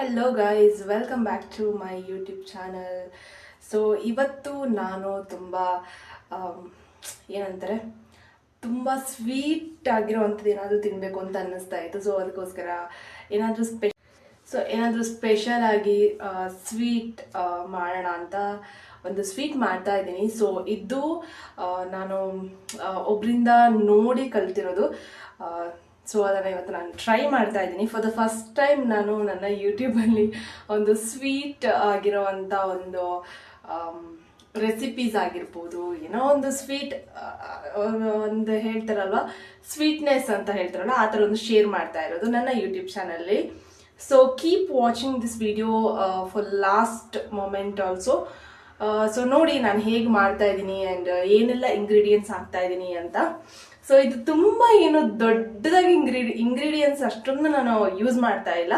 Hello guys welcome back to my YouTube channel so ಇವತ್ತು ನಾನು ತುಂಬ ಏನಂತಾರೆ, ತುಂಬ ಸ್ವೀಟ್ ಆಗಿರೋವಂಥದ್ದು ಏನಾದರೂ ತಿನ್ನಬೇಕು ಅಂತ ಅನ್ನಿಸ್ತಾ ಇತ್ತು. ಸೊ ಅದಕ್ಕೋಸ್ಕರ ಏನಾದರೂ ಸ್ಪೆ ಸೊ ಏನಾದರೂ ಸ್ಪೆಷಲ್ ಆಗಿ ಸ್ವೀಟ್ ಮಾಡೋಣ ಅಂತ ಒಂದು ಸ್ವೀಟ್ ಮಾಡ್ತಾ ಇದ್ದೀನಿ. ಸೊ ಇದು ನಾನು ಒಬ್ಬರಿಂದ ನೋಡಿ ಕಲ್ತಿರೋದು ಸೊ ಅದನ್ನು ಇವತ್ತು ನಾನು ಟ್ರೈ ಮಾಡ್ತಾ ಇದ್ದೀನಿ. ಫಾರ್ ದ ಫಸ್ಟ್ ಟೈಮ್ ನಾನು ನನ್ನ ಯೂಟ್ಯೂಬಲ್ಲಿ ಒಂದು ಸ್ವೀಟ್ ಆಗಿರೋವಂಥ ಒಂದು ರೆಸಿಪೀಸ್ ಆಗಿರ್ಬೋದು. ಏನೋ ಒಂದು ಸ್ವೀಟ್ ಒಂದು ಹೇಳ್ತಾರಲ್ವ? ಸ್ವೀಟ್ನೆಸ್ ಅಂತ ಹೇಳ್ತಾರಲ್ಲ, ಆ ಥರ ಒಂದು ಶೇರ್ ಮಾಡ್ತಾ ಇರೋದು ನನ್ನ YouTube ಚಾನಲ್ಲಿ so keep watching this video for last moment also so ನೋಡಿ ನಾನು ಹೇಗೆ ಮಾಡ್ತಾ ಇದ್ದೀನಿ ಆ್ಯಂಡ್ ಏನೆಲ್ಲ ಇಂಗ್ರೀಡಿಯೆಂಟ್ಸ್ ಹಾಕ್ತಾ ಇದ್ದೀನಿ ಅಂತ. ಸೊ ಇದು ತುಂಬ ಏನು ದೊಡ್ಡದಾಗಿ ಇಂಗ್ರೀಡಿ ಇಂಗ್ರೀಡಿಯೆಂಟ್ಸ್ ಅಷ್ಟೊಂದು ನಾನು ಯೂಸ್ ಮಾಡ್ತಾ ಇಲ್ಲ.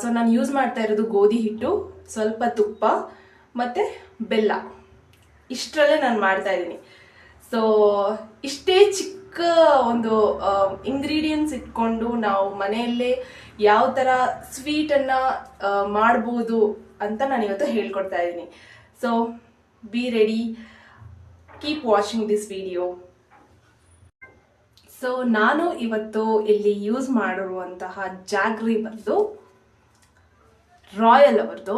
ಸೊ ನಾನು ಯೂಸ್ ಮಾಡ್ತಾ ಇರೋದು ಗೋಧಿ ಹಿಟ್ಟು, ಸ್ವಲ್ಪ ತುಪ್ಪ, ಮತ್ತು ಬೆಲ್ಲ. ಇಷ್ಟರಲ್ಲೇ ನಾನು ಮಾಡ್ತಾ ಇದ್ದೀನಿ. ಸೊ ಇಷ್ಟೇ ಚಿಕ್ಕ ಒಂದು ಇಂಗ್ರೀಡಿಯೆಂಟ್ಸ್ ಇಟ್ಕೊಂಡು ನಾವು ಮನೆಯಲ್ಲೇ ಯಾವ ಥರ ಸ್ವೀಟನ್ನು ಮಾಡ್ಬೋದು ಅಂತ ನಾನು ಇವತ್ತು ಹೇಳ್ಕೊಡ್ತಾ ಇದ್ದೀನಿ. So be ready keep watching this video so ನಾನು ಇವತ್ತು ಇಲ್ಲಿ ಯೂಸ್ ಮಾಡಿರುವಂತಹ ಜಾಗ್ರಿ ಬಂದು ರಾಯಲ್ ಅವ್ರದ್ದು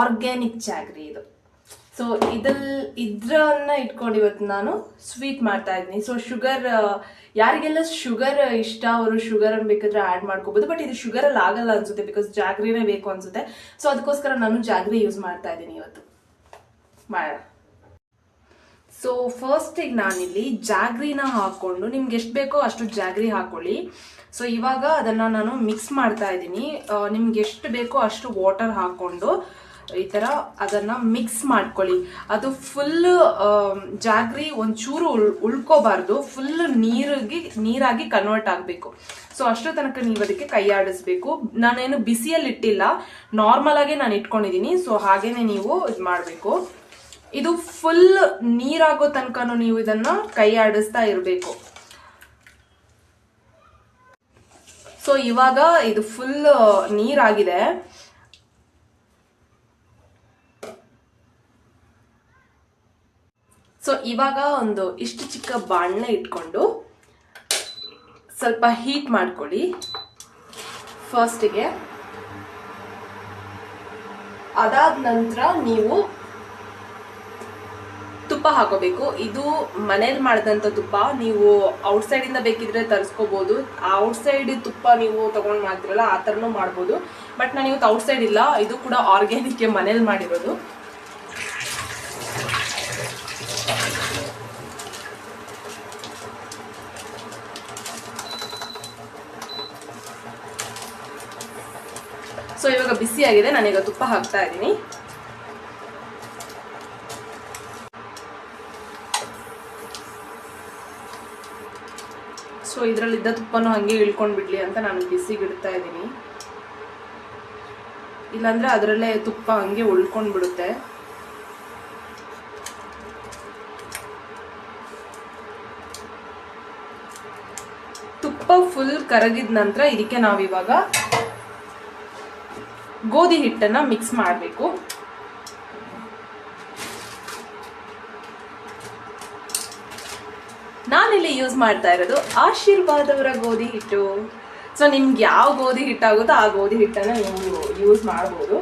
ಆರ್ಗ್ಯಾನಿಕ್ ಜಾಗ್ರಿ ಇದು. ಸೊ ಇದಲ್ ಇದ್ರನ್ನ ಇಟ್ಕೊಂಡು ಇವತ್ತು ನಾನು ಸ್ವೀಟ್ ಮಾಡ್ತಾ ಇದ್ದೀನಿ. ಸೊ ಶುಗರ್ ಯಾರಿಗೆಲ್ಲ ಶುಗರ್ ಇಷ್ಟ, ಅವರು ಶುಗರ್ ಅನ್ನು ಬೇಕಾದ್ರೆ ಆ್ಯಡ್ ಮಾಡ್ಕೋಬೋದು. ಬಟ್ ಇದು ಶುಗರಲ್ಲಿ ಆಗಲ್ಲ ಅನ್ಸುತ್ತೆ ಬಿಕಾಸ್ ಜಾಗ್ರಿನೇ ಬೇಕು ಅನ್ಸುತ್ತೆ. ಸೊ ಅದಕ್ಕೋಸ್ಕರ ನಾನು ಜಾಗ್ರಿ ಯೂಸ್ ಮಾಡ್ತಾ ಇದ್ದೀನಿ ಇವತ್ತು. ಮಾಡೋಣ ಸೊ ಫಸ್ಟಿಗೆ ನಾನಿಲ್ಲಿ ಜಾಗ್ರಿನ ಹಾಕೊಂಡು ನಿಮ್ಗೆ ಎಷ್ಟು ಬೇಕೋ ಅಷ್ಟು ಜಾಗ್ರಿ ಹಾಕೊಳ್ಳಿ. ಸೊ ಇವಾಗ ಅದನ್ನ ನಾನು ಮಿಕ್ಸ್ ಮಾಡ್ತಾ ಇದ್ದೀನಿ. ನಿಮ್ಗೆ ಎಷ್ಟು ಬೇಕೋ ಅಷ್ಟು ವಾಟರ್ ಹಾಕೊಂಡು ಈ ಥರ ಅದನ್ನ ಮಿಕ್ಸ್ ಮಾಡ್ಕೊಳ್ಳಿ. ಅದು ಫುಲ್ ಜಾಗ್ರಿ ಒಂಚೂರು ಉಳ್, ಉಳ್ಕೋಬಾರ್ದು. ಫುಲ್ ನೀರಿಗೆ, ನೀರಾಗಿ ಕನ್ವರ್ಟ್ ಆಗಬೇಕು. ಸೊ ಅಷ್ಟು ತನಕ ನೀವು ಅದಕ್ಕೆ ಕೈ ಆಡಿಸ್ಬೇಕು. ನಾನೇನು ಬಿಸಿಯಲ್ಲಿ ಇಟ್ಟಿಲ್ಲ ನಾರ್ಮಲ್ ಆಗಿ ನಾನು ಇಟ್ಕೊಂಡಿದ್ದೀನಿ. ಸೊ ಹಾಗೇನೆ ನೀವು ಇದು ಮಾಡಬೇಕು ಇದು ಫುಲ್ ನೀರಾಗೋ ತನಕನೂ ನೀವು ಇದನ್ನ ಕೈ ಆಡಿಸ್ತಾ ಇರಬೇಕು. ಸೊ ಇವಾಗ ಇದು ಫುಲ್ ನೀರಾಗಿದೆ. ಸೊ ಇವಾಗ ಒಂದು ಇಷ್ಟು ಚಿಕ್ಕ ಬಾಣಲೆ ಇಟ್ಕೊಂಡು ಸ್ವಲ್ಪ ಹೀಟ್ ಮಾಡ್ಕೊಳ್ಳಿ. ಫಸ್ಟಿಗೆ ಅದಾದ ನಂತರ ನೀವು ತುಪ್ಪ ಹಾಕೋಬೇಕು. ಇದು ಮನೇಲಿ ಮಾಡಿದಂಥ ತುಪ್ಪ ನೀವು ಔಟ್ಸೈಡಿಂದ ಬೇಕಿದ್ರೆ ತರಿಸ್ಕೋಬಹುದು ಔಟ್ಸೈಡ್ ತುಪ್ಪ ನೀವು ತಗೊಂಡ್ ಮಾಡ್ತಿರಲ್ಲ, ಆ ಥರನೂ ಮಾಡ್ಬೋದು. ಬಟ್ ನಾನು ಇವತ್ತು ಔಟ್ಸೈಡ್ ಇಲ್ಲ, ಇದು ಕೂಡ ಆರ್ಗ್ಯಾನಿಕ್ ಮನೇಲಿ ಮಾಡಿರೋದು. ಸೊ ಇವಾಗ ಬಿಸಿ ಆಗಿದೆ ನಾನೀಗ ತುಪ್ಪ ಹಾಕ್ತಾ ಇದ್ದೀನಿ. ಸೊ ಇದರಲ್ಲಿದ್ದ ತುಪ್ಪನೂ ಹಾಗೆ ಇಳ್ಕೊಂಡು ಬಿಡ್ಲಿ ಅಂತ ನಾನು ಬಿಸಿಗೆ ಇಡ್ತಾ ಇದ್ದೀನಿ. ಇಲ್ಲಾಂದರೆ ಅದರಲ್ಲೇ ತುಪ್ಪ ಹಂಗೆ ಉಳ್ಕೊಂಡು ಬಿಡುತ್ತೆ. ತುಪ್ಪ ಫುಲ್ ಕರಗಿದ ನಂತರ ಇದಕ್ಕೆ ನಾವಿವಾಗ ಗೋಧಿ ಹಿಟ್ಟನ್ನ ಮಿಕ್ಸ್ ಮಾಡಬೇಕು. ನಾನಿಲ್ಲಿ ಯೂಸ್ ಮಾಡ್ತಾ ಇರೋದು ಆಶೀರ್ವಾದ ಅವರ ಗೋಧಿ ಹಿಟ್ಟು. ಸೊ ನಿಮ್ಗೆ ಯಾವ ಗೋಧಿ ಹಿಟ್ಟಾಗುತ್ತೋ ಆ ಗೋಧಿ ಹಿಟ್ಟನ್ನ ನೀವು ಯೂಸ್ ಮಾಡ್ಬೋದು.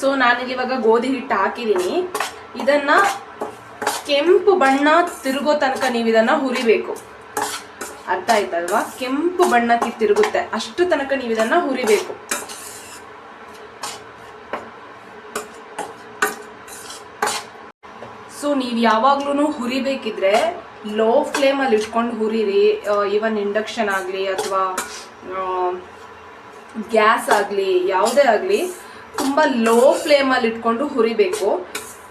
ಸೊ ನಾನಿಲ್ಲಿ ಇವಾಗ ಗೋಧಿ ಹಿಟ್ಟು ಹಾಕಿದ್ದೀನಿ. ಇದನ್ನ ಕೆಂಪು ಬಣ್ಣ ತಿರುಗೋ ತನಕ ನೀವು ಇದನ್ನ ಹುರಿಬೇಕು. ಅರ್ಥ ಆಯ್ತಲ್ವಾ? ಕೆಂಪು ಬಣ್ಣಕ್ಕೆ ತಿರುಗುತ್ತೆ. ಅಷ್ಟು ತನಕ ನೀವು ಇದನ್ನ ಹುರಿಬೇಕು. ನೀವು ಯಾವಾಗ್ಲೂ ಹುರಿಬೇಕಿದ್ರೆ ಲೋ ಫ್ಲೇಮಲ್ಲಿ ಇಟ್ಕೊಂಡು ಹುರಿರಿ ಈವನ್ ಇಂಡಕ್ಷನ್ ಆಗಲಿ ಅಥವಾ ಗ್ಯಾಸ್ ಆಗಲಿ, ಯಾವುದೇ ಆಗಲಿ, ತುಂಬ ಲೋ ಫ್ಲೇಮಲ್ಲಿ ಇಟ್ಕೊಂಡು ಹುರಿಬೇಕು.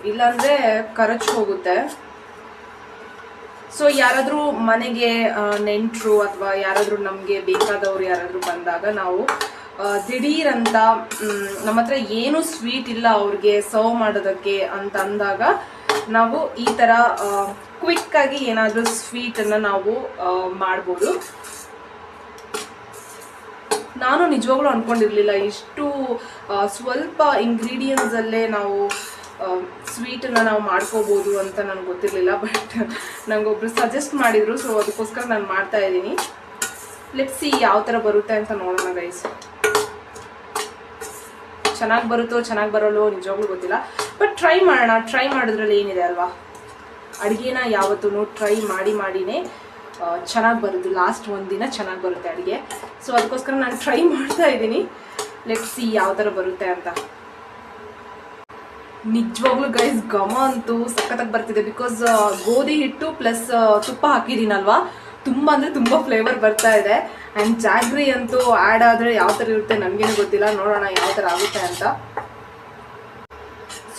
ಇಲ್ಲಾಂದರೆ ಕರಚ್ ಹೋಗುತ್ತೆ. ಸೊ ಯಾರಾದರೂ ಮನೆಗೆ ನೆಂಟರು ಅಥವಾ ಯಾರಾದರೂ ನಮಗೆ ಬೇಕಾದವರು ಯಾರಾದರೂ ಬಂದಾಗ ನಾವು ದಿಢೀರಂತ ನಮ್ಮ ಹತ್ರ ಏನು ಸ್ವೀಟ್ ಇಲ್ಲ ಅವ್ರಿಗೆ ಸರ್ವ್ ಮಾಡೋದಕ್ಕೆ ಅಂತ ಅಂದಾಗ ನಾವು ಈ ಥರ ಕ್ವಿಕ್ ಆಗಿ ಏನಾದರೂ ಸ್ವೀಟನ್ನು ನಾವು ಮಾಡ್ಬೋದು. ನಾನು ನಿಜವಾಗ್ಲೂ ಅನ್ಕೊಂಡಿರ್ಲಿಲ್ಲ, ಇಷ್ಟು ಸ್ವಲ್ಪ ಇಂಗ್ರೀಡಿಯೆಂಟ್ಸಲ್ಲೇ ನಾವು ಸ್ವೀಟನ್ನು ನಾವು ಮಾಡ್ಕೋಬೋದು ಅಂತ ನನಗೆ ಗೊತ್ತಿರಲಿಲ್ಲ ಬಟ್ ನನಗೊಬ್ರು ಸಜೆಸ್ಟ್ ಮಾಡಿದ್ರು ಸೊ ಅದಕ್ಕೋಸ್ಕರ ನಾನು ಮಾಡ್ತಾ ಇದ್ದೀನಿ. ಸಿ ಯಾವ ಥರ ಬರುತ್ತೆ ಅಂತ ನೋಡೋಣ ಗೈಸ್ ಚೆನ್ನಾಗಿ ಬರುತ್ತೋ, ಚೆನ್ನಾಗಿ ಬರೋಲ್ಲೋ ನಿಜವಾಗ್ಲೂ ಗೊತ್ತಿಲ್ಲ. ಬಟ್ ಟ್ರೈ ಮಾಡೋಣ ಟ್ರೈ ಮಾಡೋದ್ರಲ್ಲಿ ಏನಿದೆ ಅಲ್ವಾ? ಅಡುಗೆನ ಯಾವತ್ತೂ ಟ್ರೈ ಮಾಡಿ ಮಾಡಿನೇ ಚೆನ್ನಾಗಿ ಬರುತ್ತೆ. ಲಾಸ್ಟ್ ಒಂದು ದಿನ ಚೆನ್ನಾಗಿ ಬರುತ್ತೆ ಅಡುಗೆ. ಸೊ ಅದಕ್ಕೋಸ್ಕರ ನಾನು ಟ್ರೈ ಮಾಡ್ತಾ ಇದ್ದೀನಿ. ಲೆಟ್ ಸಿ ಯಾವ ಥರ ಬರುತ್ತೆ ಅಂತ. ನಿಜವಾಗ್ಲೂ ಗೈಸ್ ಘಮ ಅಂತೂ ಸಖತ್ತಾಗಿ ಬರ್ತಿದೆ ಬಿಕಾಸ್ ಗೋಧಿ ಹಿಟ್ಟು ಪ್ಲಸ್ ತುಪ್ಪ ಹಾಕಿದ್ದೀನಲ್ವಾ? ತುಂಬ ಅಂದರೆ ತುಂಬ ಫ್ಲೇವರ್ ಬರ್ತಾ ಇದೆ. ಆ್ಯಂಡ್ ಜಾಗ್ರಿ ಅಂತೂ ಆ್ಯಡ್ ಆದರೆ ಯಾವ ಥರ ಇರುತ್ತೆ ನನಗೇನು ಗೊತ್ತಿಲ್ಲ. ನೋಡೋಣ ಯಾವ ಥರ ಆಗುತ್ತೆ ಅಂತ.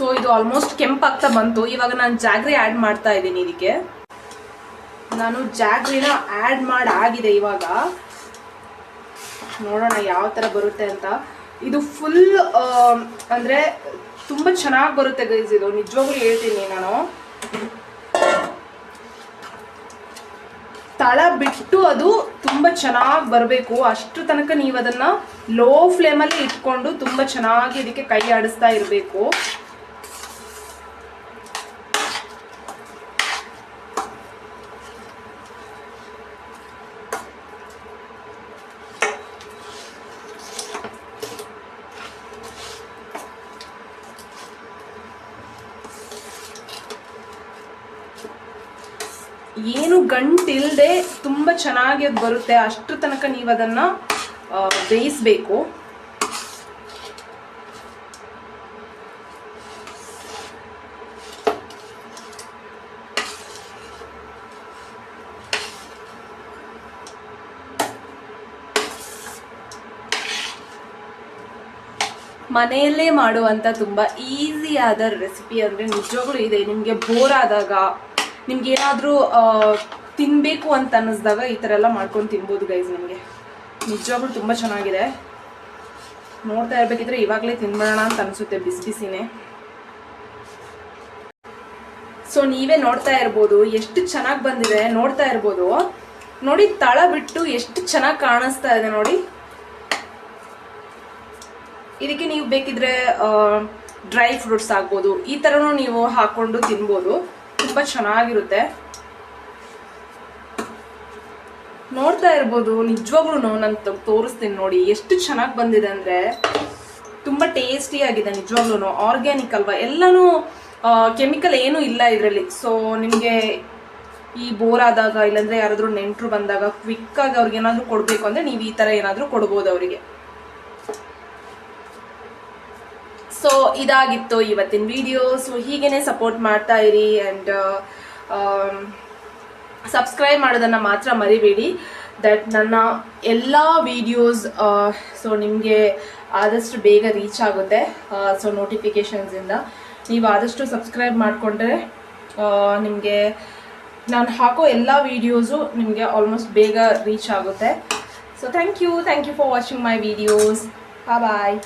ಸೊ ಇದು ಆಲ್ಮೋಸ್ಟ್ ಕೆಂಪಾಗ್ತಾ ಬಂತು. ಇವಾಗ ನಾನು ಜಾಗ್ರಿ ಆ್ಯಡ್ ಮಾಡ್ತಾ ಇದ್ದೀನಿ ಇದಕ್ಕೆ. ನಾನು ಜಾಗ್ರಿನ ಆ್ಯಡ್ ಮಾಡಿ ಆಗಿದೆ ಇವಾಗ. ನೋಡೋಣ ಯಾವ ಥರ ಬರುತ್ತೆ ಅಂತ. ಇದು ಫುಲ್ ಅಂದರೆ ತುಂಬ ಚೆನ್ನಾಗಿ ಬರುತ್ತೆ ಗೈಸ್ ಇದು. ನಿಜವಾಗ್ಲೂ ಹೇಳ್ತೀನಿ ನಾನು. ತಳ ಬಿಟ್ಟು ಅದು ತುಂಬ ಚೆನ್ನಾಗಿ ಬರಬೇಕು. ಅಷ್ಟು ತನಕ ನೀವು ಅದನ್ನು ಲೋ ಫ್ಲೇಮಲ್ಲಿ ಇಟ್ಕೊಂಡು ತುಂಬ ಚೆನ್ನಾಗಿ ಇದಕ್ಕೆ ಕೈ ಆಡಿಸ್ತಾ ಇರಬೇಕು. ಏನು ಗಂಟಿಲ್ಲದೆ ತುಂಬ ಚೆನ್ನಾಗಿ ಅದು ಬರುತ್ತೆ. ಅಷ್ಟರ ತನಕ ನೀವು ಅದನ್ನು ಬೇಯಿಸ್ಬೇಕು. ಮನೆಯಲ್ಲೇ ಮಾಡುವಂಥ ತುಂಬ ಈಸಿಯಾದ ರೆಸಿಪಿ ಅಂದರೆ ನಿಜವಾಗ್ಲೂ ಇದೆ. ನಿಮಗೆ ಬೋರ್ ಆದಾಗ ನಿಮ್ಗೆ ಏನಾದರೂ ತಿನ್ನಬೇಕು ಅಂತ ಅನ್ನಿಸ್ದಾಗ ಈ ಥರ ಎಲ್ಲ ಮಾಡ್ಕೊಂಡು ತಿನ್ಬೋದು ಗೈಸ್ ನಿಮಗೆ. ನಿಜವಾಗ್ಲೂ ತುಂಬ ಚೆನ್ನಾಗಿದೆ. ನೋಡ್ತಾ ಇರಬೇಕಿದ್ರೆ ಇವಾಗಲೇ ತಿನ್ಬಿಡೋಣ ಅಂತ ಅನಿಸುತ್ತೆ ಬಿಸಿ ಬಿಸಿನೇ ಸೊ ನೀವೇ ನೋಡ್ತಾ ಇರ್ಬೋದು, ಎಷ್ಟು ಚೆನ್ನಾಗಿ ಬಂದಿದೆ ನೋಡ್ತಾ ಇರ್ಬೋದು. ನೋಡಿ, ತಳ ಬಿಟ್ಟು ಎಷ್ಟು ಚೆನ್ನಾಗಿ ಕಾಣಿಸ್ತಾ ಇದೆ ನೋಡಿ. ಇದಕ್ಕೆ ನೀವು ಬೇಕಿದ್ರೆ ಡ್ರೈ ಫ್ರೂಟ್ಸ್ ಆಗ್ಬೋದು, ಈ ಥರನೂ ನೀವು ಹಾಕೊಂಡು ತಿನ್ಬೋದು. ತುಂಬ ಚೆನ್ನಾಗಿರುತ್ತೆ. ನೋಡ್ತಾ ಇರ್ಬೋದು, ನಿಜವಾಗ್ಲೂ ನಾನು ತೋರಿಸ್ತೀನಿ ನೋಡಿ, ಎಷ್ಟು ಚೆನ್ನಾಗಿ ಬಂದಿದೆ ಅಂದರೆ ತುಂಬ ಟೇಸ್ಟಿ ಆಗಿದೆ ನಿಜವಾಗ್ಲೂ ಆರ್ಗ್ಯಾನಿಕ್ ಅಲ್ವಾ? ಎಲ್ಲನೂ ಕೆಮಿಕಲ್ ಏನೂ ಇಲ್ಲ ಇದರಲ್ಲಿ. ಸೊ ನಿಮಗೆ ಈ ಬೋರ್ ಆದಾಗ, ಇಲ್ಲಾಂದರೆ ಯಾರಾದರೂ ನೆಂಟರು ಬಂದಾಗ ಕ್ವಿಕ್ಕಾಗಿ ಅವ್ರಿಗೆ ಏನಾದರೂ ಕೊಡಬೇಕು ಅಂದರೆ ನೀವು ಈ ಥರ ಏನಾದರೂ ಕೊಡ್ಬೋದು ಅವರಿಗೆ. ಸೊ ಇದಾಗಿತ್ತು ಇವತ್ತಿನ ವಿಡಿಯೋ ಸೊ ಹೀಗೇನೆ ಸಪೋರ್ಟ್ ಮಾಡ್ತಾ ಇರಿ ಆ್ಯಂಡ್ ಸಬ್ಸ್ಕ್ರೈಬ್ ಮಾಡೋದನ್ನು ಮಾತ್ರ ಮರಿಬೇಡಿ. ದಟ್ ನನ್ನ ಎಲ್ಲ ವಿಡಿಯೋಸ್ ಸೊ ನಿಮಗೆ ಆದಷ್ಟು ಬೇಗ ರೀಚ್ ಆಗುತ್ತೆ ಸೊ ನೋಟಿಫಿಕೇಷನ್ಸಿಂದ ನೀವು ಆದಷ್ಟು ಸಬ್ಸ್ಕ್ರೈಬ್ ಮಾಡಿಕೊಂಡ್ರೆ ನಿಮಗೆ, ನಾನು ಹಾಕೋ ಎಲ್ಲ ವೀಡಿಯೋಸು ನಿಮಗೆ ಆಲ್ಮೋಸ್ಟ್ ಬೇಗ ರೀಚ್ ಆಗುತ್ತೆ. So thank you thank you for watching my videos bye